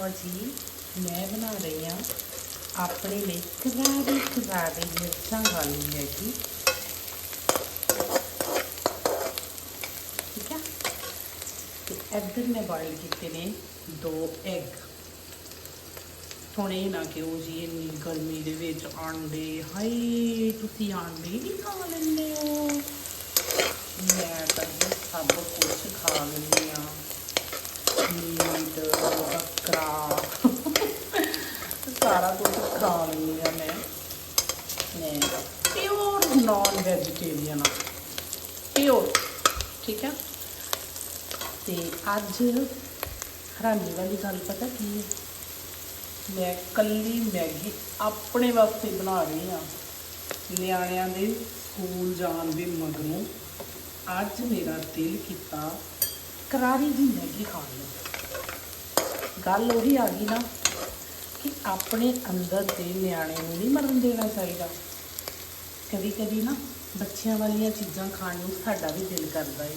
ਲਓ ਜੀ, ਮੈਂ ਬਣਾ ਰਹੀ ਹਾਂ ਆਪਣੇ ਲਈ ਕਰਾਰੀ ਕਰਾਰੀ ਮਿਰਚਾਂ ਵਾਲੀ ਮੈਗੀ। ਠੀਕ ਹੈ ਤੇ ਇੱਧਰ ਮੈਂ ਬੋਇਲ ਕੀਤੇ ਨੇ ਦੋ ਐਗ ਹੁਣੇ ਨਾ ਕਿ ਉਹ ਜੀ ਇੰਨੀ ਗਰਮੀ ਦੇ ਵਿੱਚ ਆਂਡੇ ਹਾਏ, ਤੁਸੀਂ ਆਂਡੇ ਵੀ ਖਾ ਲੈਂਦੇ ਹੋ ਮੈਂ ਤਾਂ ਜੀ ਸਭ ਕੁਝ ਖਾ ਲੈਂਦੀ ਆ ਮੀਟ ਬੱਕਰਾ ਸਾਰਾ ਕੁਝ ਖਾ ਲੈਂਦੀ ਆ ਮੈਂ ਮੈਂ ਪਿਓਰ ਨਾਨ ਵੈਜੀਟੇਰੀਅਨ ਆ ਪਿਓਰ ਠੀਕ ਹੈ ਤੇ ਅੱਜ ਹੈਰਾਨੀ ਵਾਲੀ ਗੱਲ ਪਤਾ ਕੀ ਹੈ? ਮੈਂ ਕੱਲੀ ਮੈਗੀ ਆਪਣੇ ਵਾਸਤੇ ਬਣਾ ਰਹੀ ਹਾਂ। ਨਿਆਣਿਆਂ ਦੇ ਸਕੂਲ ਜਾਣ ਦੇ ਮਗਰੋਂ ਅੱਜ ਮੇਰਾ ਦਿਲ ਕੀਤਾ ਕਰਾਰੀ ਦੀ ਮੈਗੀ ਖਾਣ ਨੂੰ। ਗੱਲ ਉਹੀ ਆ ਗਈ ਨਾ ਕਿ ਆਪਣੇ ਅੰਦਰ ਦੇ ਨਿਆਣੇ ਨੂੰ ਨਹੀਂ ਮਰਨ ਦੇਣਾ ਚਾਹੀਦਾ। ਕਦੀ ਕਦੀ ਨਾ ਬੱਚਿਆਂ ਵਾਲੀਆਂ ਚੀਜ਼ਾਂ ਖਾਣ ਨੂੰ ਸਾਡਾ ਵੀ ਦਿਲ ਕਰਦਾ ਏ।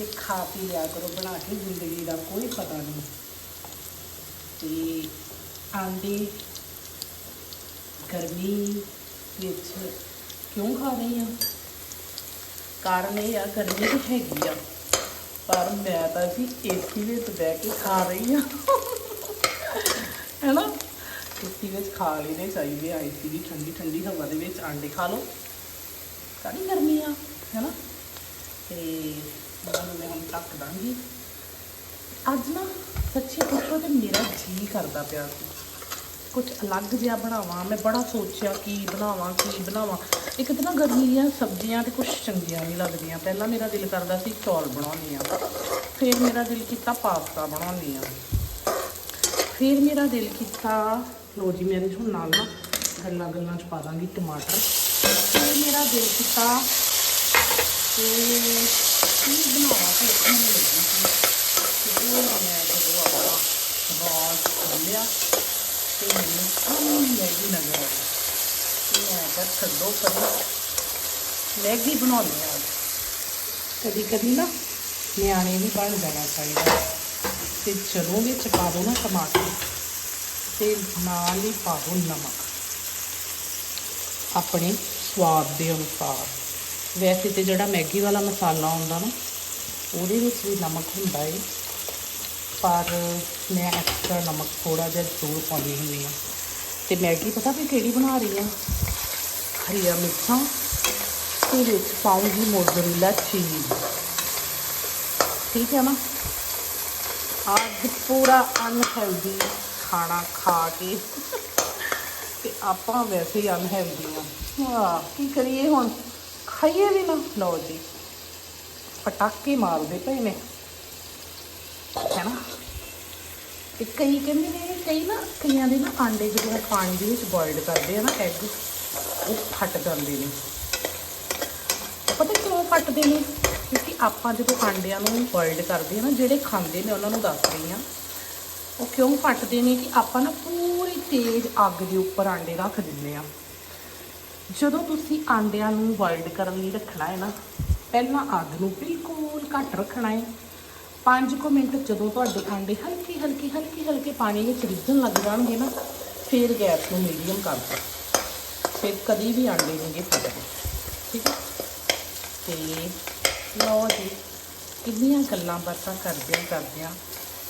ਤੇ ਖਾ ਪੀ ਲਿਆ ਕਰੋ, ਬਣਾ ਕੇ ਜ਼ਿੰਦਗੀ ਦਾ ਕੋਈ ਪਤਾ ਨਹੀਂ। ਤੇ ਆਂਡੇ ਗਰਮੀ ਵਿੱਚ ਕਿਉਂ ਖਾ ਰਹੀ ਹਾਂ ਕਾਰਨ ਇਹ ਆ, ਗਰਮੀ ਤਾਂ ਹੈਗੀ ਆ, ਪਰ ਮੈਂ ਤਾਂ ਜੀ ਏਸੀ ਵਿੱਚ ਬਹਿ ਕੇ ਖਾ ਰਹੀ ਹਾਂ ਹੈਨਾ? ਏਸੀ ਵਿੱਚ ਖਾ ਲੈਣੇ ਚਾਹੀਦੇ ਆ ਏਸੀ ਦੀ ਠੰਡੀ ਠੰਡੀ ਹਵਾ ਦੇ ਵਿੱਚ ਆਂਡੇ ਖਾ ਲਓ। ਕਾਹਦੀ ਗਰਮੀ ਆ, ਹੈਨਾ? ਤੇ ਉਹਨਾਂ ਨੂੰ ਮੈਂ ਹੁਣ ਢੱਕ ਦਾਂਗੀ। ਅੱਜ ਨਾ ਸੱਚੀ ਪੁੱਛੋ ਤੇ ਮੇਰਾ ਜੀ ਕਰਦਾ ਪਿਆ। ਸੀ ਕੁਝ ਅਲੱਗ ਜਿਹਾ ਬਣਾਵਾਂ, ਮੈਂ ਬੜਾ ਸੋਚਿਆ ਕੀ ਬਣਾਵਾਂ ਕੀ ਬਣਾਵਾਂ। ਇੱਕ ਤਾਂ ਨਾ ਗਰਮੀ ਦੀਆਂ ਸਬਜ਼ੀਆਂ ਤੇ ਕੁਝ ਚੰਗੀਆਂ ਨਹੀਂ ਲੱਗਦੀਆਂ। ਪਹਿਲਾਂ ਮੇਰਾ ਦਿਲ ਕਰਦਾ ਸੀ ਚੌਲ ਬਣਾਉਣੀ ਆ ਫਿਰ ਮੇਰਾ ਦਿਲ ਕੀਤਾ ਪਾਸਤਾ ਬਣਾਉਣੀ ਆ ਫਿਰ ਮੇਰਾ ਦਿਲ ਕੀਤਾ ਲੋ ਜੀ ਮੇਰੇ ਹੁਣ ਨਾਲ ਨਾ ਗੱਲਾਂ ਗੱਲਾਂ ਚ ਪਾ ਦਾਂਗੀ, ਟਮਾਟਰ। ਫਿਰ ਮੇਰਾ ਦਿਲ ਕੀਤਾ, ਤੇ ਕੀ ਬਣਾਵਾਂ ਤੇ ਇੱਕ ਮੈਨੂੰ ਲੱਗੀ ਸੀ ਤੇ ਉਹ ਮੈਂ ਜਦੋਂ ਆਪਣਾ ਰਾਜ ਖੋਲਿਆ ਤੇ ਮੈਨੂੰ ਸਾਰੀ ਮੈਗੀ ਨਜ਼ਰ ਆਈ ਤੇ ਮੈਂ ਕਿਹਾ ਛੱਡੋ ਪਰ ਮੈਗੀ ਬਣਾਉਣੀ ਆ ਕਦੀ ਕਦੀ ਨਾ ਨਿਆਣੇ ਵੀ ਬਣ ਜਾਣਾ ਚਾਹੀਦਾ ਤੇ ਜਦੋਂ ਵਿੱਚ ਪਾ ਦੋ ਨਾ ਟਮਾਟਰ, ਤੇ ਨਾਲ ਹੀ ਪਾ ਦੋ ਨਮਕ। ਆਪਣੇ ਸਵਾਦ ਦੇ ਅਨੁਸਾਰ। ਵੈਸੇ ਤੇ ਜਿਹੜਾ ਮੈਗੀ ਵਾਲਾ ਮਸਾਲਾ ਆਉਂਦਾ ਨਾ, ਉਹਦੇ ਵਿੱਚ ਵੀ ਨਮਕ ਹੁੰਦਾ ਏ। ਪਰ ਮੈਂ ਐਕਸਟਰਾ ਨਮਕ ਥੋੜਾ ਜਿਹਾ ਜ਼ਰੂਰ ਪਾਉਂਦੀ ਹੁੰਦੀ ਹਾਂ। ਤੇ ਮੈਗੀ ਪਤਾ ਵੀ ਕਿਹੜੀ ਬਣਾ ਰਹੀ ਹਾਂ? ਹਰੀਆਂ ਮਿਰਚਾਂ ਤੇ ਵਿੱਚ ਪਾਉਂਗੀ ਮੋਜ਼ਰੇਲਾ ਚੀਜ਼ ਠੀਕ ਹੈ ਨਾ? ਅੱਜ ਪੂਰਾ ਅਨਹੈਲਦੀ ਖਾਣਾ ਖਾ ਕੇ। ਤੇ ਆਪਾਂ ਵੈਸੇ ਹੀ ਅਨਹੈਲਦੀ ਆ ਹਾਂ, ਕੀ ਕਰੀਏ ਹੁਣ? ਖਾਈਏ ਵੀ ਨਾ? ਲਓ ਜੀ। ਪਟਾਕੇ ਮਾਰਦੇ ਪਏ ਨੇ। ਹੈ ਨਾ? ਤੇ ਕਈ ਕਹਿੰਦੇ ਨੇ, ਕਈ ਨਾ ਕਈਆਂ ਦੇ ਨਾ ਆਂਡੇ ਜਦੋਂ ਪਾਣੀ ਦੇ ਵਿੱਚ ਬੋਇਲਡ ਕਰਦੇ ਆ ਨਾ ਐਗ ਉਹ ਫਟ ਜਾਂਦੇ ਨੇ। ਪਤਾ ਕਿਉਂ ਫਟਦੇ ਨੇ? ਕਿਉਂਕਿ ਆਪਾਂ ਜਦੋਂ ਆਂਡਿਆਂ ਨੂੰ ਬੋਇਲਡ ਕਰਦੇ ਆ ਨਾ, ਜਿਹੜੇ ਖਾਂਦੇ ਨੇ ਉਹਨਾਂ ਨੂੰ ਦੱਸ ਰਹੀ ਆ ਉਹ ਕਿਉਂ ਫਟਦੇ ਨੇ ਕਿ ਆਪਾਂ ਨਾ ਪੂਰੀ ਤੇਜ਼ ਅੱਗ ਦੇ ਉੱਪਰ ਆਂਡੇ ਰੱਖ ਦਿੰਦੇ ਆ ਜਦੋਂ ਤੁਸੀਂ ਆਂਡਿਆਂ ਨੂੰ ਬੋਇਲਡ ਕਰਨ ਲਈ ਰੱਖਣਾ ਹੈ ਨਾ, ਪਹਿਲਾਂ ਅੱਗ ਨੂੰ ਬਿਲਕੁਲ ਘੱਟ ਰੱਖਣਾ ਹੈ। 5 ਕੁ ਮਿੰਟ ਜਦੋਂ ਤੁਹਾਡੇ ਆਂਡੇ ਹਲਕੀ ਹਲਕੀ ਹਲਕੀ, ਹਲਕੇ ਪਾਣੀ ਵਿੱਚ ਰਿੱਝਣ ਲੱਗ ਜਾਣਗੇ ਨਾ, ਫਿਰ ਗੈਸ ਨੂੰ ਮੀਡੀਅਮ ਕਰ ਦਿਓ। ਫਿਰ ਕਦੀ ਵੀ ਆਂਡੇ ਨਹੀਂ ਫਟਦੇ ਠੀਕ ਹੈ? ਤੇ ਲਓ ਜੀ, ਕਿੰਨੀਆਂ ਗੱਲਾਂ ਬਾਤਾਂ ਕਰਦਿਆਂ ਕਰਦਿਆਂ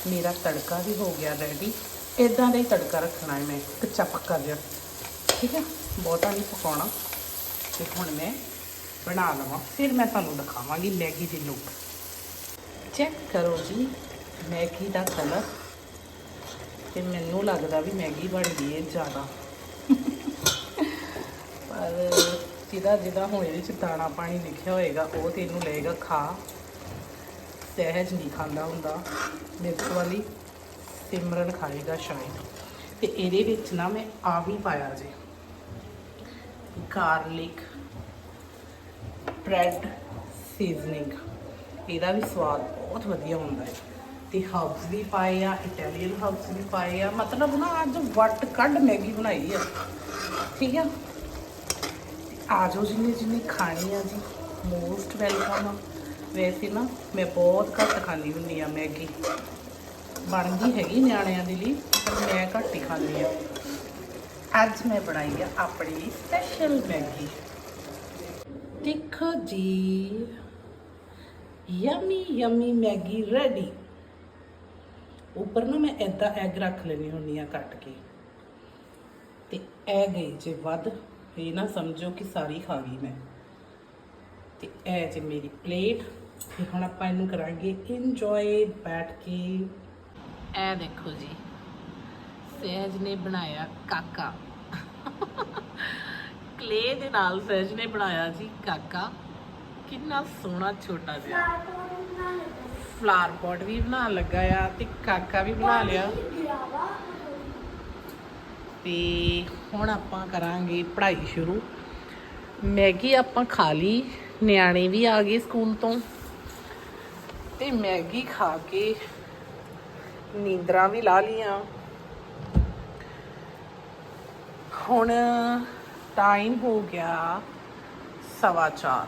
ਮੇਰਾ ਤੜਕਾ ਵੀ ਹੋ ਗਿਆ ਰੈਡੀ ਇਦਾਂ ਦਾ ਹੀ ਤੜਕਾ ਰੱਖਣਾ ਹੈ ਮੈਂ ਕੱਚਾ ਪੱਕਾ ਜਿਹਾ ਠੀਕ ਹੈ? ਬਹੁਤਾ ਨਹੀਂ ਪਕਾਉਣਾ। ਤੇ ਹੁਣ ਮੈਂ ਬਣਾ ਲਵਾਂ। ਫਿਰ ਮੈਂ ਤੁਹਾਨੂੰ ਦਿਖਾਵਾਂਗੀ ਮੈਗੀ ਦੀ ਲੁੱਕ ਚੈੱਕ ਕਰੋ ਜੀ, ਮੈਗੀ ਦਾ ਕਲਰ ਤੇ ਮੈਨੂੰ ਲੱਗਦਾ ਵੀ ਮੈਗੀ ਬਣ ਗਈ ਹੈ ਜ਼ਿਆਦਾ। ਪਰ ਜਿਹਦਾ ਜਿਹਦਾ ਹੁਣ ਇਹਦੇ ਚ ਦਾਣਾ ਪਾਣੀ ਲਿਖਿਆ ਹੋਏਗਾ, ਉਹ ਤੇ ਇਹਨੂੰ ਲਏਗਾ ਖਾ। ਸਹਿਜ ਨਹੀਂ ਖਾਂਦਾ ਹੁੰਦਾ। ਮਿਰਚ ਵਾਲੀ ਸਿਮਰਨ ਖਾਏਗਾ ਸ਼ਾਇਦ। ਤੇ ਇਹਦੇ ਵਿੱਚ ਨਾ ਮੈਂ ਆ ਵੀ ਪਾਇਆ ਜੇ। ਗਾਰਲਿਕ ਬ੍ਰੈਡ ਸੀਜ਼ਨਿੰਗ ਇਹਦਾ ਵੀ ਸਵਾਦ ਬਹੁਤ ਵਧੀਆ ਹੁੰਦਾ ਹੈ। ਤੇ ਹਬਸ ਵੀ ਪਾਏ ਆ ਇਟਾਲੀਅਨ ਹਬਸ ਵੀ ਪਾਏ ਆ। ਮਤਲਬ ਨਾ ਅੱਜ ਵੱਟ ਕੱਢ ਮੈਗੀ ਬਣਾਈ ਆ। ਠੀਕ ਆ? ਆ ਜਾਓ ਜਿੰਨੇ ਜਿੰਨੇ ਖਾਣੀ ਆ ਜੀ ਮੋਸਟ ਵੈਲਕਮ ਆ। ਵੈਸੇ ਨਾ ਮੈਂ ਬਹੁਤ ਘੱਟ ਖਾਂਦੀ ਹੁੰਦੀ ਆ ਮੈਗੀ। ਬਣਦੀ ਹੈਗੀ ਨਿਆਣਿਆਂ ਦੇ ਲਈ, ਪਰ ਮੈਂ ਘੱਟ ਹੀ ਖਾਂਦੀ ਆ। ਅੱਜ ਮੈਂ ਬਣਾਈ ਆ ਆਪਣੀ ਸਪੈਸ਼ਲ ਮੈਗੀ। ਦੇਖੋ ਜੀ, ਯਮੀ ਯਮੀ ਮੈਗੀ ਰੈਡੀ ਉੱਪਰ ਨਾ ਮੈਂ ਏਦਾਂ ਐਗ ਰੱਖ ਲੈਣੀ ਹੁੰਦੀ ਆ ਕੱਟ ਕੇ। ਤੇ ਇਹ ਗਈ ਜੇ ਵੱਧ, ਇਹ ਨਾ ਸਮਝੋ ਕਿ ਸਾਰੀ ਖਾ ਗਈ ਮੈਂ। ਤੇ ਇਹ ਜੇ ਮੇਰੀ ਪਲੇਟ ਤੇ ਹੁਣ ਆਪਾਂ ਇਹਨੂੰ ਕਰਾਂਗੇ ਇੰਜੋਏ ਬੈਠ ਕੇ। ਇਹ ਦੇਖੋ ਜੀ। ਸਹਿਜ ਨੇ ਬਣਾਇਆ ਕਾਕਾ। ਕਲੇ ਦੇ ਨਾਲ ਸਹਿਜ ਨੇ ਬਣਾਇਆ ਜੀ ਕਾਕਾ। ਕਿੰਨਾ ਸੋਹਣਾ ਛੋਟਾ ਜਿਹਾ। ਫਲਾਰ ਪੋਟ ਵੀ ਬਣਾਉਣ ਲੱਗਾ ਆ ਤੇ ਕਾਕਾ ਵੀ ਬਣਾ ਲਿਆ। ਤੇ ਹੁਣ ਆਪਾਂ ਕਰਾਂਗੇ ਪੜ੍ਹਾਈ ਸ਼ੁਰੂ। ਮੈਗੀ ਆਪਾਂ ਖਾ ਲਈ। ਨਿਆਣੇ ਵੀ ਆ ਗਏ ਸਕੂਲ ਤੋਂ। ਤੇ ਮੈਗੀ ਖਾ ਕੇ ਨੀਂਦਰਾਂ ਵੀ ਲਾ ਲੀਆਂ ਹੁਣ ਟਾਈਮ ਹੋ ਗਿਆ ਸਵਾ ਚਾਰ,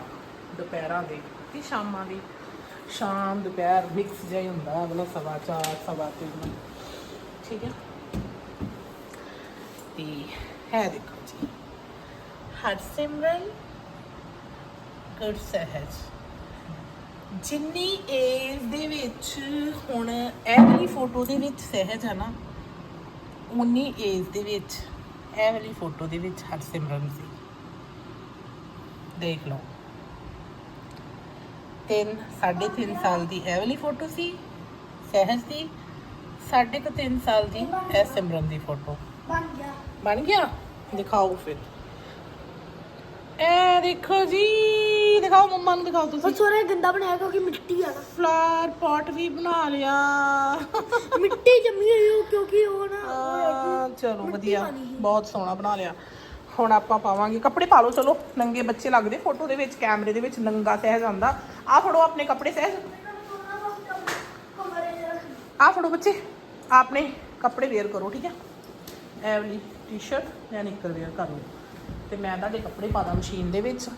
ਦੁਪਹਿਰਾਂ ਦੇ ਤੇ ਸ਼ਾਮਾਂ ਦੀ। ਸ਼ਾਮ, ਦੁਪਹਿਰ ਮਿਕਸ ਜਿਹਾ ਹੀ ਹੁੰਦਾ ਅਗਲਾ ਸਵਾ ਚਾਰ, ਸਵਾ ਤਿੰਨ। ਠੀਕ ਹੈ? ਤੇ ਹੈ ਦੇਖੋ ਜੀ। ਹਰਸਿਮਰਨ ਗੁਰ ਸਹਿਜ ਜਿੰਨੀ ਏਜ ਦੇ ਵਿੱਚ ਹੁਣ ਇਹ ਵਾਲੀ ਫੋਟੋ ਦੇ ਵਿੱਚ ਸਹਿਜ ਹੈ ਨਾ ਉਨੀ ਏਜ ਦੇ ਵਿੱਚ ਇਹ ਵਾਲੀ ਫੋਟੋ ਦੇ ਵਿੱਚ ਹਰਸਿਮਰਨ ਸੀ। ਦੇਖ ਲਓ। ਤਿੰਨ ਸਾਢੇ ਤਿੰਨ ਸਾਲ ਦੀ ਇਹ ਵਾਲੀ ਫੋਟੋ ਸੀ ਸਹਿਜ ਦੀ ਸਾਢੇ ਕੁ ਤਿੰਨ ਸਾਲ ਦੀ ਇਹ ਸਿਮਰਨ ਦੀ ਫੋਟੋ। ਬਣ ਗਿਆ। ਬਣ ਗਿਆ? ਦਿਖਾਓ ਫਿਰ। ਇਹ ਦੇਖੋ ਜੀ। ਦਿਖਾਓ ਮੰਮਾ ਨੂੰ ਦਿਖਾਓ ਤੁਸੀਂ। ਸੋਰੇ ਗੰਦਾ ਬਣਾਇਆ ਕਿਉਂਕਿ ਮਿੱਟੀ ਆ ਨਾ। ਫਲਾਰ ਪੋਟ ਵੀ ਬਣਾ ਲਿਆ। ਮਿੱਟੀ ਜੰਮੀ ਹੋਈ ਉਹ ਕਿਉਂਕਿ ਉਹ ਨਾ ਉਹ ਆ, ਹੈਗੀ ਚਲੋ ਵਧੀਆ। ਬਹੁਤ ਸੋਹਣਾ ਬਣਾ ਲਿਆ। ਹੁਣ ਆਪਾਂ ਪਾਵਾਂਗੇ। ਕੱਪੜੇ ਪਾ ਲਓ ਚਲੋ। ਨੰਗੇ ਬੱਚੇ ਲੱਗਦੇ ਫੋਟੋ ਦੇ ਵਿੱਚ ਕੈਮਰੇ ਦੇ ਵਿੱਚ ਨੰਗਾ ਸਹਿਜ ਆਂਦਾ ਆ ਫੜੋ ਆਪਣੇ ਕੱਪੜੇ ਸਹਿਜ। ਆ ਫੜੋ ਬੱਚੇ। ਆਪਣੇ ਕੱਪੜੇ ਵੇਅਰ ਕਰੋ ਠੀਕ ਹੈ ਵਾਲੀ ਟੀ-ਸ਼ਰਟ ਜਾਂ ਨਿੱਕਰ ਵੇਅਰ ਕਰ ਲਓ ਤੇ ਮੈਂ ਤੁਹਾਡੇ ਕੱਪੜੇ ਪਾ ਦਾਂ ਮਸ਼ੀਨ ਦੇ ਵਿੱਚ।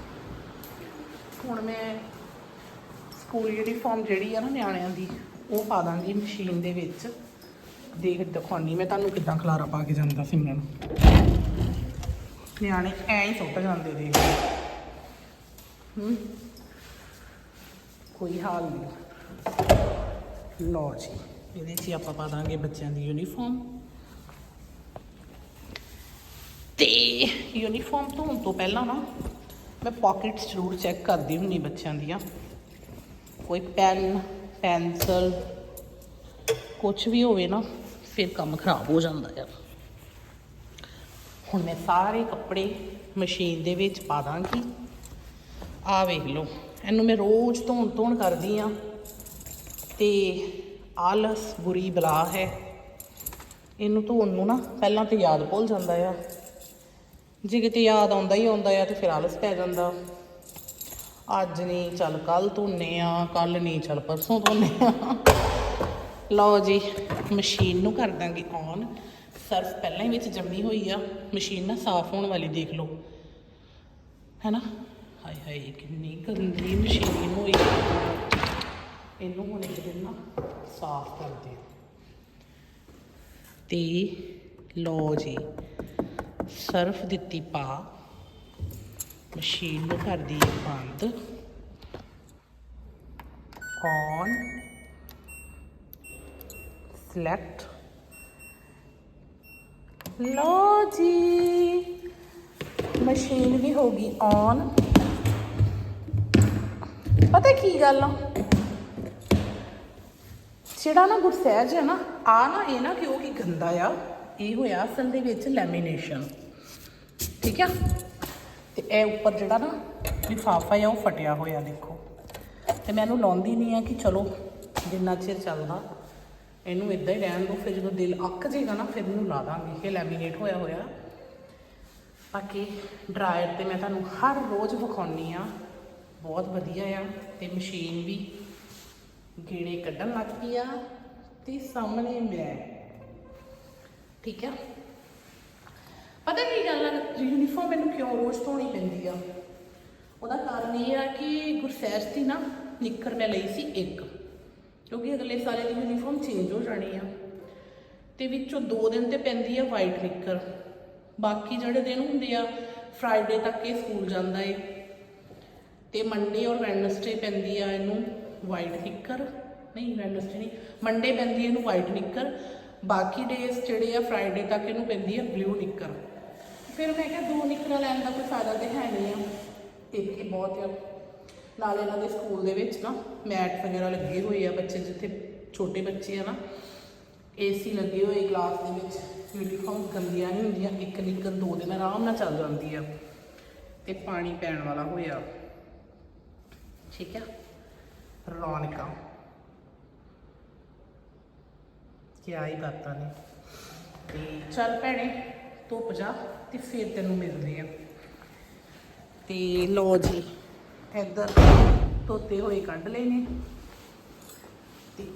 ਹੁਣ ਮੈਂ ਸਕੂਲ ਯੂਨੀਫਾਰਮ ਜਿਹੜੀ ਆ ਨਾ ਨਿਆਣਿਆਂ ਦੀ, ਉਹ ਪਾ ਦਾਂਗੀ ਮਸ਼ੀਨ ਦੇ ਵਿੱਚ। ਦੇਖ ਦਿਖਾਉਣੀ ਮੈਂ ਤੁਹਾਨੂੰ ਕਿੱਦਾਂ ਖਲਾਰਾ ਪਾ ਕੇ ਜਾਂਦਾ ਸਿਮਰਨ ਨਿਆਣੇ ਐਂ ਹੀ ਸੁੱਟ ਜਾਂਦੇ ਦੇਖ ਹੂੰ। ਕੋਈ ਹਾਲ ਨਹੀਂ। ਲਓ ਜੀ, ਇਹਦੇ 'ਚ ਆਪਾਂ ਪਾ ਦਾਂਗੇ ਬੱਚਿਆਂ ਦੀ ਯੂਨੀਫਾਰਮ ਤੇ ਯੂਨੀਫਾਰਮ ਧੋਣ ਤੋਂ ਪਹਿਲਾਂ ਨਾ ਮੈਂ ਪਾਕਟਸ ਜ਼ਰੂਰ ਚੈੱਕ ਕਰਦੀ ਹੁੰਨੀ ਬੱਚਿਆਂ ਦੀਆਂ। ਕੋਈ ਪੈਨ ਪੈਨਸਲ ਕੁਝ ਵੀ ਹੋਵੇ ਨਾ, ਫਿਰ ਕੰਮ ਖਰਾਬ ਹੋ ਜਾਂਦਾ ਆ ਹੁਣ ਮੈਂ ਸਾਰੇ ਕੱਪੜੇ ਮਸ਼ੀਨ ਦੇ ਵਿੱਚ ਪਾ ਦਾਂਗੀ। ਆ ਵੇਖ ਲਓ, ਇਹਨੂੰ ਮੈਂ ਰੋਜ਼ ਧੋਣ ਧੋਣ ਕਰਦੀ ਆ। ਤੇ ਆਲਸ ਬੁਰੀ ਬਲਾ ਹੈ। ਇਹਨੂੰ ਧੋਣ ਨੂੰ ਨਾ ਪਹਿਲਾਂ ਤੇ ਯਾਦ ਭੁੱਲ ਜਾਂਦਾ ਆ। ਜੇ ਕਿਤੇ ਯਾਦ ਆਉਂਦਾ ਹੀ ਆਉਂਦਾ ਆ ਤੇ ਫਿਰ ਆਲਸ ਪੈ ਜਾਂਦਾ। ਅੱਜ ਨਹੀਂ ਚੱਲ ਕੱਲ ਧੋਨੇ ਆ ਕੱਲ ਨਹੀਂ ਚੱਲ ਪਰਸੋਂ ਧੋਨੇ ਆ। ਲਓ ਜੀ, ਮਸ਼ੀਨ ਨੂੰ ਕਰ ਦਾਂਗੇ ਔਨ ਸਰਫ ਪਹਿਲਾਂ ਹੀ ਵਿੱਚ ਜੰਮੀ ਹੋਈ ਆ। ਮਸ਼ੀਨ ਨਾ ਸਾਫ਼ ਹੋਣ ਵਾਲੀ ਦੇਖ ਲਓ। ਹੈਨਾ? ਹਾਏ ਹਾਏ, ਕਿੰਨੀ ਗੰਦੀ ਮਸ਼ੀਨ ਹੋਈ ਇਹਨੂੰ ਹੁਣ ਇੱਕ ਦਿਨ ਨਾ ਸਾਫ਼ ਕਰਦੇ ਆ ਤੇ ਲਓ ਜੀ ਸਰਫ ਦਿੱਤੀ ਪਾ। ਮਸ਼ੀਨ ਨੂੰ ਕਰਦੀ ਹੈ ਬੰਦ। ਔਨ ਸਿਲੈਕਟ ਲੋ ਜੀ, ਮਸ਼ੀਨ ਵੀ ਹੋ ਗਈ ਔਨ ਪਤਾ ਕੀ ਗੱਲ ਆ? ਜਿਹੜਾ ਨਾ ਗੁਰਸਹਿਜ ਹੈ ਨਾ, ਆ ਨਾ ਇਹ ਨਾ ਕਿਉਂਕਿ ਗੰਦਾ ਆ, ਇਹ ਹੋਇਆ ਅਸਲ ਦੇ ਵਿੱਚ ਲੈਮੀਨੇਸ਼ਨ ਠੀਕ ਆ? ਤੇ ਇਹ ਉੱਪਰ ਜਿਹੜਾ ਨਾ ਲਿਫਾਫਾ ਆ ਉਹ ਫਟਿਆ ਹੋਇਆ ਦੇਖੋ। ਤੇ ਇਹਨੂੰ ਲਾਉਂਦੀ ਨਹੀਂ ਆ ਕਿ ਚਲੋ, ਜਿੰਨਾ ਚਿਰ ਚੱਲਦਾ। ਇਹਨੂੰ ਇਦਾਂ ਹੀ ਰਹਿਣ ਦਿਓ, ਫਿਰ ਜਦੋਂ ਦਿਲ ਅੱਕ ਜੇਗਾ ਨਾ, ਫਿਰ ਇਹਨੂੰ ਲਾ ਦਾਂਗੇ। ਇਹ ਲੈਮੀਨੇਟ ਹੋਇਆ ਹੋਇਆ। ਬਾਕੀ ਡਰਾਇਰ ਤੇ ਮੈਂ ਤੁਹਾਨੂੰ ਹਰ ਰੋਜ਼ ਵਿਖਾਉਣੀ ਆ। ਬਹੁਤ ਵਧੀਆ ਆ। ਤੇ ਮਸ਼ੀਨ ਵੀ ਗੇੜੇ ਕੱਢਣ ਲੱਗ ਪਈ ਆ। ਤੇ ਸਾਹਮਣੇ ਮੈਂ, ਠੀਕ ਆ? ਪਤਾ ਕੀ ਗੱਲ ਆ? ਯੂਨੀਫਾਰਮ ਮੈਨੂੰ ਕਿਉਂ ਰੋਜ਼ ਧੋਣੀ ਪੈਂਦੀ ਆ? ਉਹਦਾ ਕਾਰਨ ਇਹ ਆ ਕਿ ਗੁਰਸੈਸ਼ ਦੀ ਨਾ ਨਿੱਕਰ ਮੈਂ ਲਈ ਸੀ ਇੱਕ। ਕਿਉਂਕਿ ਅਗਲੇ ਸਾਲ ਦੀ ਯੂਨੀਫਾਰਮ ਚੇਂਜ ਹੋ ਜਾਣੀ ਆ। ਤੇ ਵਿੱਚੋਂ ਦੋ ਦਿਨ ਤੇ ਪੈਂਦੀ ਆ ਵਾਈਟ ਨਿੱਕਰ। ਬਾਕੀ ਜਿਹੜੇ ਦਿਨ ਹੁੰਦੇ ਆ ਫਰਾਈਡੇ ਤੱਕ ਇਹ ਸਕੂਲ ਜਾਂਦਾ ਏ। ਤੇ ਮੰਡੇ ਔਰ ਵੈਨਸਡੇ ਪੈਂਦੀ ਆ ਇਹਨੂੰ ਵਾਈਟ ਨਿੱਕਰ। ਨਹੀਂ ਵੈਨਸਡੇ ਨਹੀਂ ਮੰਡੇ ਪੈਂਦੀ ਇਹਨੂੰ ਵਾਈਟ ਨਿੱਕਰ। ਬਾਕੀ ਡੇਜ਼ ਜਿਹੜੇ ਆ ਫਰਾਈਡੇ ਤੱਕ ਇਹਨੂੰ ਪੈਂਦੀ ਆ ਬਲੂ ਨਿੱਕਰ। ਫਿਰ ਮੈਂ ਕਿਹਾ ਦੋ ਨਿੱਕਰਾਂ ਲੈਣ ਦਾ ਕੋਈ ਫਾਇਦਾ ਤੇ ਹੈ ਨਹੀਂ ਆ। ਇੱਕ ਹੀ ਬਹੁਤ ਆ। ਨਾਲ ਇਹਨਾਂ ਦੇ ਸਕੂਲ ਦੇ ਵਿੱਚ ਨਾ ਮੈਟ ਵਗੈਰਾ ਲੱਗੇ ਹੋਏ ਆ ਬੱਚੇ ਜਿੱਥੇ ਛੋਟੇ ਬੱਚੇ ਆ ਨਾ। ਏਸੀ ਲੱਗੇ ਹੋਏ ਕਲਾਸ ਦੇ ਵਿੱਚ। ਯੂਨੀਫਾਰਮ ਗੰਦੀਆਂ ਨਹੀਂ ਹੁੰਦੀਆਂ, ਇੱਕ ਨਿੱਕਰ ਦੋ ਦਿਨ ਆਰਾਮ ਨਾਲ ਚੱਲ ਜਾਂਦੀ ਆ। ਤੇ ਪਾਣੀ ਪੈਣ ਵਾਲਾ ਹੋਇਆ। ਠੀਕ ਆ। ਰੌਣਕਾਂ। ਕਿਆ ਹੀ ਬਾਤਾਂ ਨੇ। ਤੇ ਚੱਲ ਭੈਣੇ, ਧੁੱਪ ਜਾ। ਤੇ ਫਿਰ ਤੈਨੂੰ ਮਿਲਦੇ ਆ। ਤੇ ਲੋ ਜੀ, ਇੱਧਰ ਧੋਤੇ ਹੋਏ ਕੱਢ ਲਏ ਨੇ। ਤੇ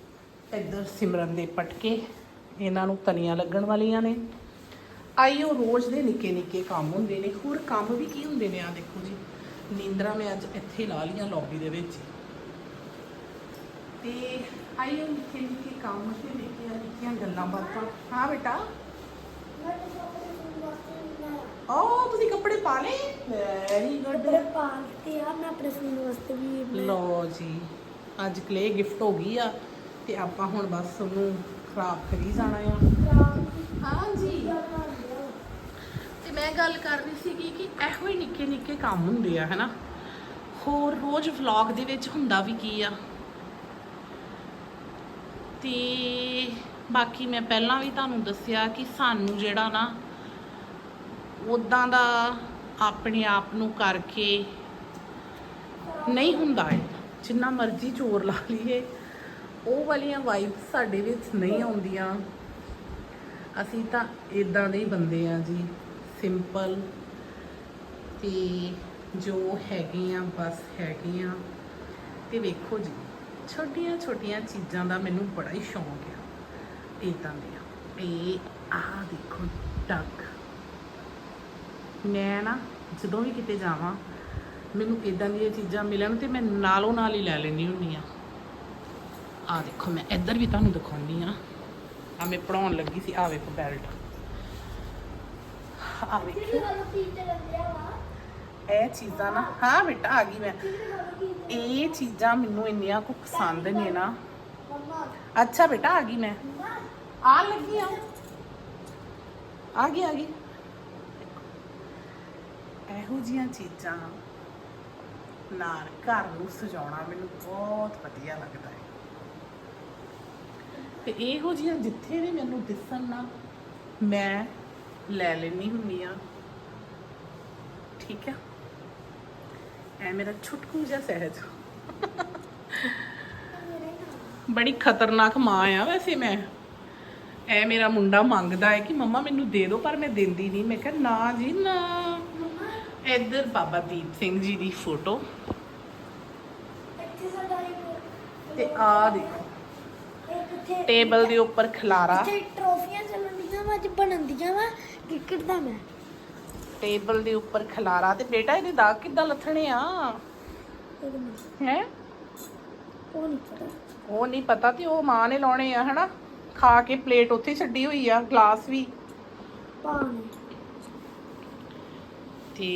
ਇੱਧਰ ਸਿਮਰਨ ਦੇ ਪਟਕੇ, ਇਹਨਾਂ ਨੂੰ ਤਨੀਆਂ ਲੱਗਣ ਵਾਲੀਆਂ ਨੇ। ਆਈਓ, ਰੋਜ਼ ਦੇ ਨਿੱਕੇ ਨਿੱਕੇ ਕੰਮ ਹੁੰਦੇ ਨੇ। ਹੋਰ ਕੰਮ ਵੀ ਕੀ ਹੁੰਦੇ ਨੇ? ਆ ਦੇਖੋ ਜੀ, ਨੀਂਦਰਾ ਮੈਂ ਅੱਜ ਇੱਥੇ ਲਾ ਲੀਆਂ ਲੌਬੀ ਦੇ ਵਿੱਚ। ਹੀ। ਤੇ ਆਈਓ ਨਿੱਕੇ ਨਿੱਕੇ ਕੰਮ ਤੇ ਨਿੱਕੀਆਂ ਨਿੱਕੀਆਂ ਗੱਲਾਂ ਬਾਤਾਂ। ਹਾਂ ਬੇਟਾ? ਓ ਤੁਸੀਂ ਕੱਪੜੇ ਪਾ ਲਏ? ਵੈਰੀ ਗੁੱਡ ਕੱਪੜੇ ਪਾਲਤੇ ਆ ਮੈਂ ਆਪਣੇ ਸਕੂਲ ਵਾਸਤੇ ਵੀ ਬਣਾਏ। ਲੋ ਜੀ ਅੱਜ ਕਲੇ ਗਿਫਟ ਹੋ ਗਈ ਆ ਤੇ ਆਪਾਂ ਹੁਣ ਬਸ ਉਹਨੂੰ ਖਰਾਬ ਕਰੀ ਜਾਣਾ ਆ। ਹਾਂਜੀ ਤੇ ਮੈਂ ਗੱਲ ਕਰ ਰਹੀ ਸੀਗੀ ਕਿ ਇਹੋ ਹੀ ਨਿੱਕੇ ਨਿੱਕੇ ਕੰਮ ਹੁੰਦੇ ਆ ਹਨਾ? ਹੋਰ ਰੋਜ਼ ਵਲੌਗ ਦੇ ਵਿੱਚ ਹੁੰਦਾ ਵੀ ਕੀ ਆ? ਤੇ ਬਾਕੀ ਮੈਂ ਪਹਿਲਾਂ ਵੀ ਤੁਹਾਨੂੰ ਦੱਸਿਆ ਕਿ ਸਾਨੂੰ ਜਿਹੜਾ ਨਾ ਉਦਾਂ ਦਾ ਆਪਣੇ ਆਪ ਨੂੰ ਕਰਕੇ ਨਹੀਂ ਹੁੰਦਾ ਹੈ ਜਿੰਨਾ ਮਰਜ਼ੀ ਜ਼ੋਰ ਲਾ ਲਈਏ। ਉਹ ਵਾਲੀਆਂ ਵਾਈਬਸ ਸਾਡੇ ਵਿੱਚ ਨਹੀਂ ਆਉਂਦੀਆਂ। ਅਸੀਂ ਤਾਂ ਇਦਾਂ ਦੇ ਹੀ ਬੰਦੇ ਆ ਜੀ। ਸਿੰਪਲ ਤੇ ਜੋ ਹੈਗੇ ਆ, ਬਸ ਹੈਗੇ ਆ। ਤੇ ਵੇਖੋ ਜੀ, ਛੋਟੀਆਂ ਛੋਟੀਆਂ ਚੀਜ਼ਾਂ ਦਾ ਮੈਨੂੰ ਬੜਾ ਹੀ ਸ਼ੌਂਕ ਆ। ਇਦਾਂ ਦੀਆਂ। ਤੇ ਆਹ ਦੇਖੋ ਡੱਕ ਮੈਂ ਨਾ ਜਦੋਂ ਵੀ ਕਿਤੇ ਜਾਵਾਂ ਮੈਨੂੰ ਇਦਾਂ ਦੀਆਂ ਚੀਜ਼ਾਂ ਮਿਲਣ ਤੇ ਮੈਂ ਨਾਲੋਂ ਨਾਲ ਹੀ ਲੈ ਲੈਣੀ ਹੁੰਨੀ ਆ ਆ ਦੇਖੋ ਮੈਂ ਇੱਧਰ ਵੀ ਤੁਹਾਨੂੰ ਦਿਖਾਉਣੀ ਆ ਆ ਮੈਂ ਪੜਾਉਣ ਲੱਗੀ ਸੀ ਆ ਵੇਖੋ ਬੈਲਟ। ਆ ਵੇਖੋ। ਇਹ ਚੀਜ਼ਾਂ ਨਾ ਹਾਂ ਬੇਟਾ ਆ ਗਈ ਮੈਂ। ਇਹ ਚੀਜ਼ਾਂ ਮੈਨੂੰ ਇੰਨੀਆਂ ਕੁ ਪਸੰਦ ਨੇ ਨਾ। ਅੱਛਾ ਬੇਟਾ ਆ ਗਈ ਮੈਂ। ਆ ਲੱਗੀ ਆ ਆ ਗਈ ਆ ਗਈ। ਇਹੋ ਜੀਆਂ ਚੀਜ਼ਾਂ ਨਾਲ ਘਰ ਨੂੰ ਸਜਾਉਣਾ ਮੈਨੂੰ ਬਹੁਤ ਵਧੀਆ ਲੱਗਦਾ ਹੈ। ਤੇ ਇਹੋ ਜੀਆਂ ਜਿੱਥੇ ਵੀ ਮੈਨੂੰ ਦਿਸਣ ਨਾ, ਮੈਂ ਲੈ ਲੈਣੀ ਹੁੰਨੀ ਆ ਠੀਕ ਹੈ ਐ ਮੇਰਾ ਛੁਟਕੂ ਜਿਹਾ ਸਹਿਜ। ਬੜੀ ਖਤਰਨਾਕ ਮਾਂ ਆ ਵੈਸੇ ਮੈਂ। ਐ ਮੇਰਾ ਮੁੰਡਾ ਮੰਗਦਾ ਹੈ ਕਿ ਮੰਮਾ ਮੈਨੂੰ ਦੇ ਦਿਓ, ਪਰ ਮੈਂ ਦਿੰਦੀ ਨਹੀਂ। ਮੈਂ ਕਿਹਾ, ਨਾ ਜੀ, ਨਾ। ਇੱਧਰ ਬਾਬਾ ਦੀਪ ਸਿੰਘ ਜੀ ਦੀ ਫੋਟੋ। ਤੇ ਆ ਦੇਖੋ। ਟੇਬਲ ਦੇ ਉੱਪਰ ਖਲਾਰਾ। ਇੱਥੇ ਟਰੋਫੀਆਂ ਚੱਲਣੀਆਂ ਵਾ ਅੱਜ ਬਣਨਦੀਆਂ ਵਾ ਕ੍ਰਿਕਟ ਦਾ ਮੈਂ। ਟੇਬਲ ਦੇ ਉੱਪਰ ਖਲਾਰਾ। ਤੇ ਬੇਟਾ ਇਹਦੇ ਦਾਗ ਕਿੱਦਾਂ ਲੱਥਣੇ ਆ? ਹੈ? ਉਹ ਨਹੀਂ ਪਤਾ। ਉਹ ਨਹੀਂ ਪਤਾ ਤੇ ਉਹ ਮਾਂ ਨੇ ਲਾਉਣੇ ਆ ਹਨਾ? ਖਾ ਕੇ ਪਲੇਟ ਉੱਥੇ ਛੱਡੀ ਹੋਈ ਆ ਗਲਾਸ ਵੀ। ਪਾਣੀ। ਤੇ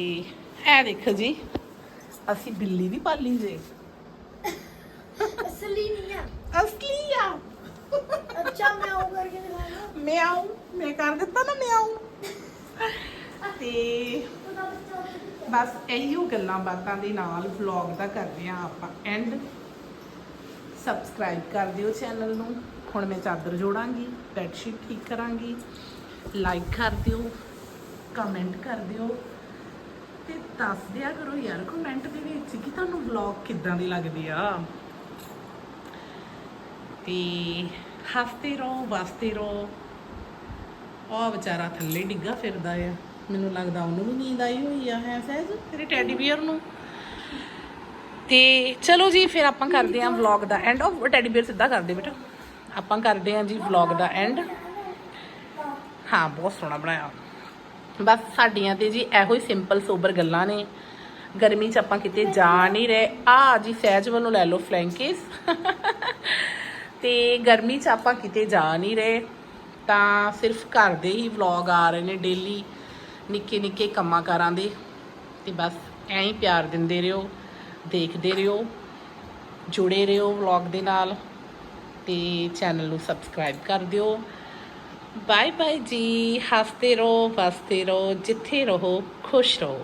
ਇਹ ਦੇਖੋ ਜੀ ਅਸੀਂ ਬਿੱਲੀ ਵੀ ਪਾਲੀ ਜੇ। ਅਸਲੀ ਨਹੀਂ ਆ। ਅਸਲੀ ਆ। ਅੱਛਾ ਮੈਂ ਉਹ ਕਰਕੇ ਦਿਖਾਣਾ ਮਿਆਉ ਮੈਂ ਕਰ ਦਿੱਤਾ ਨਾ ਮਿਆਉ ਤੇ ਉਹਦਾ ਬੱਚਾ ਬਸ ਇਹੀਓ ਗੱਲਾਂ ਬਾਤਾਂ ਦੇ ਨਾਲ ਵਲੌਗ ਦਾ ਕਰਦੇ ਆ ਆਪਾਂ। ਐਂਡ ਸਬਸਕ੍ਰਾਈਬ ਕਰ ਦਿਓ ਚੈਨਲ ਨੂੰ। ਹੁਣ ਮੈਂ ਚਾਦਰ ਜੋੜਾਂਗੀ ਬੈੱਡ ਸ਼ੀਟ ਠੀਕ ਕਰਾਂਗੀ। ਲਾਈਕ ਕਰ ਦਿਓ ਕਮੈਂਟ ਕਰ ਦਿਓ। ਤੇ ਦੱਸ ਦਿਆ ਕਰੋ ਯਾਰ ਕਮੈਂਟ ਦੇ ਵਿੱਚ ਕਿ ਤੁਹਾਨੂੰ ਵਲੌਗ ਕਿੱਦਾਂ ਦੀ ਲੱਗਦੀ ਆ? ਤੇ ਹੱਸਦੇ ਰਹੋ, ਵਸਦੇ ਰਹੋ। ਉਹ ਵਿਚਾਰਾ ਥੱਲੇ ਡਿੱਗਾ ਫਿਰਦਾ ਆ। ਮੈਨੂੰ ਲੱਗਦਾ ਉਹਨੂੰ ਵੀ ਨੀਂਦ ਆਈ ਹੋਈ ਆ, ਹੈ ਸਹਿਜ? ਤੇਰੇ ਟੈਡੀ ਬੀਅਰ ਨੂੰ? ਤੇ ਚਲੋ ਜੀ, ਫਿਰ ਆਪਾਂ ਕਰਦੇ ਆਂ ਵਲੌਗ ਦਾ ਐਂਡ ਉਹ ਟੈਡੀ ਬੀਅਰ ਸਿੱਧਾ ਕਰਦੇ ਬੇਟਾ। ਆਪਾਂ ਕਰਦੇ ਆਂ ਜੀ ਵਲੌਗ ਦਾ ਐਂਡ ਹਾਂ, ਬਹੁਤ ਸੋਹਣਾ ਬਣਾਇਆ। ਬਸ ਸਾਡੀਆਂ ਤੇ ਜੀ ਇਹੋ ਹੀ ਸਿੰਪਲ ਸੋਬਰ ਗੱਲਾਂ ਨੇ। ਗਰਮੀ 'ਚ ਆਪਾਂ ਕਿਤੇ ਜਾ ਨਹੀਂ ਰਹੇ। ਆ ਜੀ ਸਹਿਜ ਵੱਲੋਂ ਲੈ ਲਓ ਫਲੈਂਕਿਸ ਤੇ ਗਰਮੀ 'ਚ ਆਪਾਂ ਕਿਤੇ ਜਾ ਨਹੀਂ ਰਹੇ। ਤਾਂ ਸਿਰਫ ਘਰ ਦੇ ਹੀ ਵਲੌਗ ਆ ਰਹੇ ਨੇ ਡੇਲੀ ਨਿੱਕੇ ਨਿੱਕੇ ਕੰਮਾਂ ਕਾਰਾਂ ਦੇ। ਤੇ ਬਸ ਐਂ ਹੀ ਪਿਆਰ ਦਿੰਦੇ ਰਹੋ, ਦੇਖਦੇ ਰਹੋ, ਜੁੜੇ ਰਹੋ ਵਲੌਗ ਦੇ ਨਾਲ। ਤੇ ਚੈਨਲ ਨੂੰ ਸਬਸਕ੍ਰਾਈਬ ਕਰ ਦਿਓ। ਬਾਏ ਬਾਏ ਜੀ ਹੱਸਦੇ ਰਹੋ ਵਸਦੇ ਰਹੋ ਜਿੱਥੇ ਰਹੋ ਖੁਸ਼ ਰਹੋ।